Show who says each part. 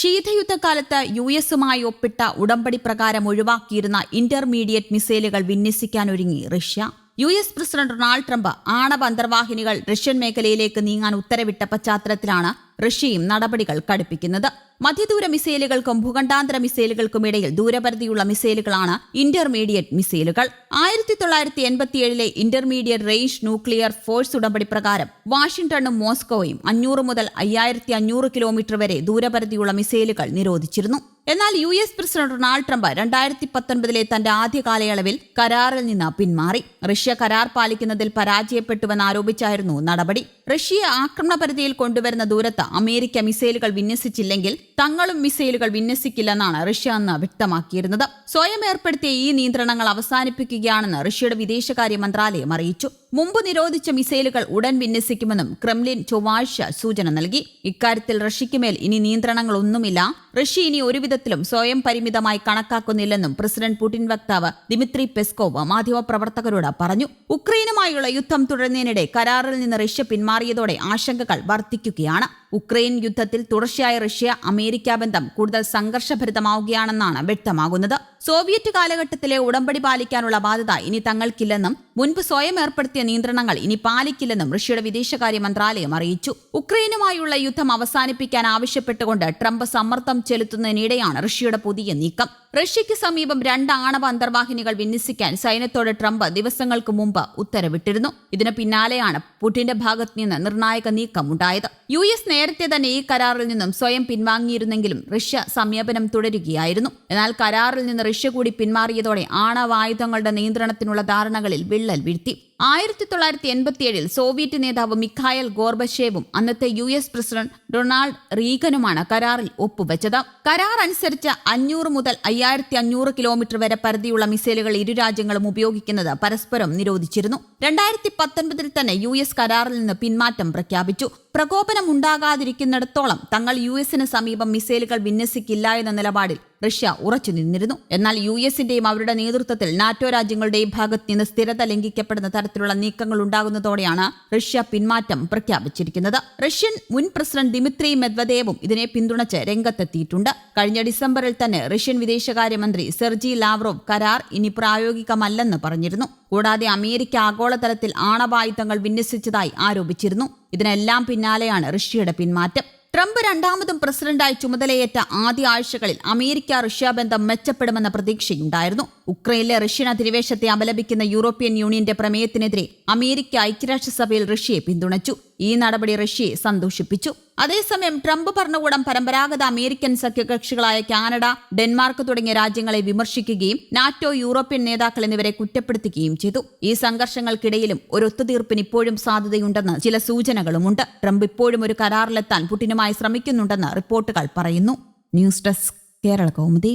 Speaker 1: ശീതയുദ്ധകാലത്ത് U എസുമായി ഒപ്പിട്ട ഉടമ്പടി പ്രകാരം ഒഴിവാക്കിയിരുന്ന ഇന്റർമീഡിയറ്റ് മിസൈലുകൾ വിന്യസിക്കാനൊരുങ്ങി Russia. U S president Donald Trump ആണവ അന്തർവാഹിനികൾ റഷ്യൻ മേഖലയിലേക്ക് നീങ്ങാൻ ഉത്തരവിട്ട പശ്ചാത്തലത്തിലാണ് റഷ്യയും നടപടികൾ കടുപ്പിക്കുന്നത്. മധ്യദൂര മിസൈലുകൾക്കും ഭൂഖണ്ഡാന്തര മിസൈലുകൾക്കും ഇടയിൽ ദൂരപരിധിയുള്ള മിസൈലുകളാണ് ഇന്റർമീഡിയറ്റ് മിസൈലുകൾ. ആയിരത്തി തൊള്ളായിരത്തി എൺപത്തിയേഴിലെ ഇന്റർമീഡിയറ്റ് റേഞ്ച് ന്യൂക്ലിയർ ഫോഴ്സ് ഉടമ്പടി പ്രകാരം വാഷിംഗ്ടണും മോസ്കോയും അഞ്ഞൂറ് മുതൽ അയ്യായിരത്തി അഞ്ഞൂറ് കിലോമീറ്റർ വരെ ദൂരപരിധിയുള്ള മിസൈലുകൾ നിരോധിച്ചിരുന്നു. എന്നാൽ U S president Donald Trump രണ്ടായിരത്തി പത്തൊൻപതിലെ തന്റെ ആദ്യ കാലയളവിൽ കരാറിൽ നിന്ന് പിന്മാറി. റഷ്യ കരാർ പാലിക്കുന്നതിൽ പരാജയപ്പെട്ടുവെന്ന് ആരോപിച്ചായിരുന്നു നടപടി. റഷ്യയെ ആക്രമണ പരിധിയിൽ കൊണ്ടുവരുന്ന ദൂരത്ത് അമേരിക്ക മിസൈലുകൾ വിന്യസിച്ചില്ലെങ്കിൽ തങ്ങളും മിസൈലുകൾ വിന്യസിക്കില്ലെന്നാണ് റഷ്യ അന്ന് വ്യക്തമാക്കിയിരുന്നത്. സ്വയം ഏർപ്പെടുത്തിയ ഈ നിയന്ത്രണങ്ങൾ അവസാനിപ്പിക്കുകയാണെന്ന് റഷ്യയുടെ വിദേശകാര്യ മന്ത്രാലയം അറിയിച്ചു. മുമ്പ് നിരോധിച്ച മിസൈലുകൾ ഉടൻ വിന്യസിക്കുമെന്നും ക്രെംലിൻ ചൊവ്വാഴ്ച സൂചന നൽകി. ഇക്കാര്യത്തിൽ റഷ്യയ്ക്കുമേൽ ഇനി നിയന്ത്രണങ്ങളൊന്നുമില്ല. റഷ്യ ഇനി ഒരുവിധത്തിലും സ്വയം പരിമിതമായി കണക്കാക്കുന്നില്ലെന്നും പ്രസിഡന്റ് പുടിൻ വക്താവ് ദിമിത്രി പെസ്കോവ് മാധ്യമപ്രവർത്തകരോട് പറഞ്ഞു. ഉക്രൈനുമായുള്ള യുദ്ധം തുടരുന്നതിനിടെ കരാറിൽ നിന്ന് റഷ്യ പിന്മാറിയതോടെ ആശങ്കകൾ വർദ്ധിക്കുകയാണ്. ഉക്രൈൻ യുദ്ധത്തിൽ തുടർച്ചയായ റഷ്യ അമേരിക്ക ബന്ധം കൂടുതൽ സംഘർഷഭരിതമാവുകയാണെന്നാണ് വ്യക്തമാകുന്നത്. സോവിയറ്റ് കാലഘട്ടത്തിലെ ഉടമ്പടി പാലിക്കാനുള്ള ബാധ്യത ഇനി തങ്ങൾക്കില്ലെന്നും മുൻപ് സ്വയം ഏർപ്പെടുത്തിയ നിയന്ത്രണങ്ങൾ ഇനി പാലിക്കില്ലെന്നും റഷ്യയുടെ വിദേശകാര്യ മന്ത്രാലയം അറിയിച്ചു. ഉക്രൈനുമായുള്ള യുദ്ധം അവസാനിപ്പിക്കാൻ ആവശ്യപ്പെട്ടുകൊണ്ട് ട്രംപ് സമ്മർദ്ദം ചെലുത്തുന്നതിനിടെയാണ് റഷ്യയുടെ പുതിയ നീക്കം. റഷ്യയ്ക്ക് സമീപം രണ്ട് ആണവ അന്തർവാഹിനികൾ വിന്യസിക്കാൻ സൈന്യത്തോട് ട്രംപ് ദിവസങ്ങൾക്ക് മുമ്പ് ഉത്തരവിട്ടിരുന്നു. ഇതിന് പിന്നാലെയാണ് പുടിന്റെ ഭാഗത്ത് നിന്ന് നിർണായക നീക്കം ഉണ്ടായത് യു എസ് നേരത്തെ തന്നെ ഈ കരാറിൽ നിന്നും സ്വയം പിൻവാങ്ങിയിരുന്നെങ്കിലും റഷ്യ സമീപനം തുടരുകയായിരുന്നു. എന്നാൽ കരാറിൽ നിന്ന് റഷ്യ കൂടി പിന്മാറിയതോടെ ആണവായുധങ്ങളുടെ നിയന്ത്രണത്തിനുള്ള ധാരണകളിൽ വിള്ളൽ വീഴ്ത്തി. ആയിരത്തി തൊള്ളായിരത്തി എൺപത്തിയേഴിൽ സോവിയറ്റ് നേതാവ് മിഖായൽ ഗോർബഷേവും അന്നത്തെ യു എസ് പ്രസിഡന്റ് ഡൊണാൾഡ് റീഗനുമാണ് കരാറിൽ ഒപ്പുവെച്ചത്. കരാർ അനുസരിച്ച് അഞ്ഞൂറ് മുതൽ അയ്യായിരത്തി അഞ്ഞൂറ് കിലോമീറ്റർ വരെ പരിധിയുള്ള മിസൈലുകൾ ഇരു രാജ്യങ്ങളും ഉപയോഗിക്കുന്നത് പരസ്പരം നിരോധിച്ചിരുന്നു. രണ്ടായിരത്തി പത്തൊൻപതിൽ തന്നെ യു എസ് കരാറിൽ നിന്ന് പിന്മാറ്റം പ്രഖ്യാപിച്ചു. പ്രകോപനം ഉണ്ടാകാതിരിക്കുന്നിടത്തോളം തങ്ങൾ യു എസിന് സമീപം മിസൈലുകൾ വിന്യസിക്കില്ല എന്ന നിലപാടിൽ റഷ്യ ഉറച്ചു നിന്നിരുന്നു. എന്നാൽ യു എസിന്റെയും അവരുടെ നേതൃത്വത്തിൽ നാറ്റോ രാജ്യങ്ങളുടെയും ഭാഗത്ത് നിന്ന് സ്ഥിരത ലംഘിക്കപ്പെടുന്ന തരത്തിലുള്ള നീക്കങ്ങൾ ഉണ്ടാകുന്നതോടെയാണ് റഷ്യ പിന്മാറ്റം പ്രഖ്യാപിച്ചിരിക്കുന്നത്. റഷ്യൻ മുൻ പ്രസിഡന്റ് ദിമിത്രി മെദ്വദേവും ഇതിനെ പിന്തുണച്ച് രംഗത്തെത്തിയിട്ടുണ്ട്. കഴിഞ്ഞ ഡിസംബറിൽ തന്നെ റഷ്യൻ വിദേശകാര്യമന്ത്രി സെർജി ലാവ്റോവ് കരാർ ഇനി പ്രായോഗികമല്ലെന്ന് പറഞ്ഞിരുന്നു. കൂടാതെ അമേരിക്ക ആഗോളതലത്തിൽ ആണവായുധങ്ങൾ വിന്യസിച്ചതായി ആരോപിച്ചിരുന്നു. ഇതിനെല്ലാം പിന്നാലെയാണ് റഷ്യയുടെ പിന്മാറ്റം. ട്രംപ് രണ്ടാമതും പ്രസിഡന്റായി ചുമതലയേറ്റ ആദ്യ ആഴ്ചകളിൽ അമേരിക്ക റഷ്യ ബന്ധം മെച്ചപ്പെടുമെന്ന പ്രതീക്ഷയുണ്ടായിരുന്നു. ഉക്രൈനിലെ റഷ്യൻ അധിനിവേശത്തെ അപലപിക്കുന്ന യൂറോപ്യൻ യൂണിയന്റെ പ്രമേയത്തിനെതിരെ അമേരിക്ക ഐക്യരാഷ്ട്രസഭയിൽ റഷ്യയെ പിന്തുണച്ചു. ഈ നടപടി റഷ്യയെ സന്തോഷിപ്പിച്ചു. അതേസമയം ട്രംപ് ഭരണകൂടം പരമ്പരാഗത അമേരിക്കൻ സഖ്യകക്ഷികളായ കാനഡ ഡെൻമാർക്ക് തുടങ്ങിയ രാജ്യങ്ങളെ വിമർശിക്കുകയും നാറ്റോ യൂറോപ്യൻ നേതാക്കൾ എന്നിവരെ കുറ്റപ്പെടുത്തുകയും ചെയ്തു. ഈ സംഘർഷങ്ങൾക്കിടയിലും ഒരു ഒത്തുതീർപ്പിന് ഇപ്പോഴും സാധ്യതയുണ്ടെന്ന് ചില സൂചനകളുമുണ്ട്. ട്രംപ് ഇപ്പോഴും ഒരു കരാറിലെത്താൻ പുടിനുമായി ശ്രമിക്കുന്നുണ്ടെന്ന് റിപ്പോർട്ടുകൾ പറയുന്നു. News desk Kerala Kaumudi.